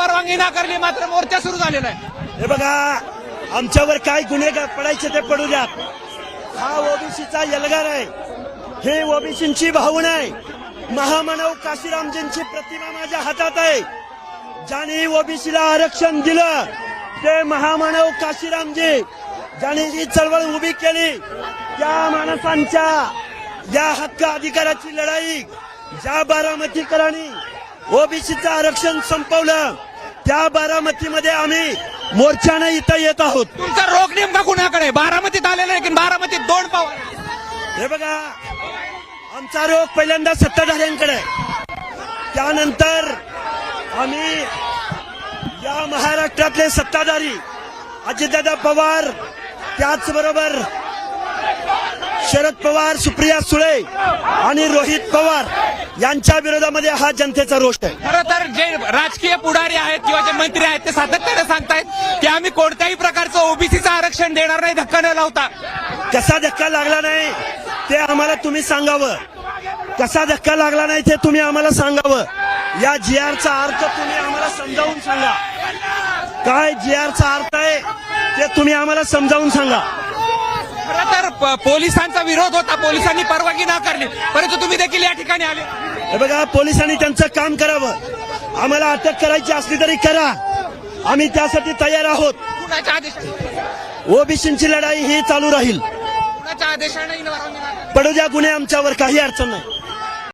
परवानगी नाकारली मात्र मोर्चा सुरू झालेला आहे. हे बघा आमच्यावर काय गुन्हे पडायचे ते पडू द्या हा ओबीसीचा यलगार आहे. हे ओबीसींची भावना आहे. महामानव काशीरामजींची प्रतिमा माझ्या हातात आहे. ज्याने ओबीसीला आरक्षण दिलं ते महामानव काशीरामजी ज्याने ही चळवळ उभी केली त्या माणसांच्या या हक्क अधिकाराची लढाई ज्या बारामतीकरांनी ओबीसीचं आरक्षण संपवलं त्या बारामतीमध्ये आम्ही मोर्चाने इथं येत आहोत तुमचा रोख नेमका कुणाकडे? बारामतीत आलेला आहे की बारामतीत दोन पवार हे बघा आमचा रोग पहिल्यांदा सत्ताधाऱ्यांकडे. त्यानंतर आम्ही या महाराष्ट्रातले सत्ताधारी अजितदादा पवार त्याचबरोबर शरद पवार सुप्रिया सुळे आणि रोहित पवार यांच्या विरोधामध्ये हा जनतेचा रोष आहे. खरं तर जे राजकीय पुढारी आहेत किंवा जे मंत्री आहेत ते सातत्याने सांगतायत की आम्ही कोणत्याही प्रकारचं ओबीसीचं आरक्षण देणार नाही धक्का न लावता. कसा धक्का लागला नाही ते आम्हाला तुम्ही सांगावं. कसा धक्का लागला नाही ते तुम्ही आम्हाला सांगावं. या जी आरचा अर्थ तुम्ही आम्हाला समजावून सांगा. काय जी आरचा अर्थ आहे ते तुम्ही आम्हाला समजावून सांगा. खरं तर पोलिसांचा विरोध होता. पोलिसांनी परवानगी नाकारली. परंतु तुम्ही देखील या ठिकाणी आले. हे बघा पोलिसांनी त्यांचं काम करावं. आम्हाला अटक करायची असली तरी करा. आम्ही त्यासाठी तयार आहोत. ओबीसीची लढाई ही चालू राहील? पडू द्या गुन्हे आमच्यावर काही अडचण नाही.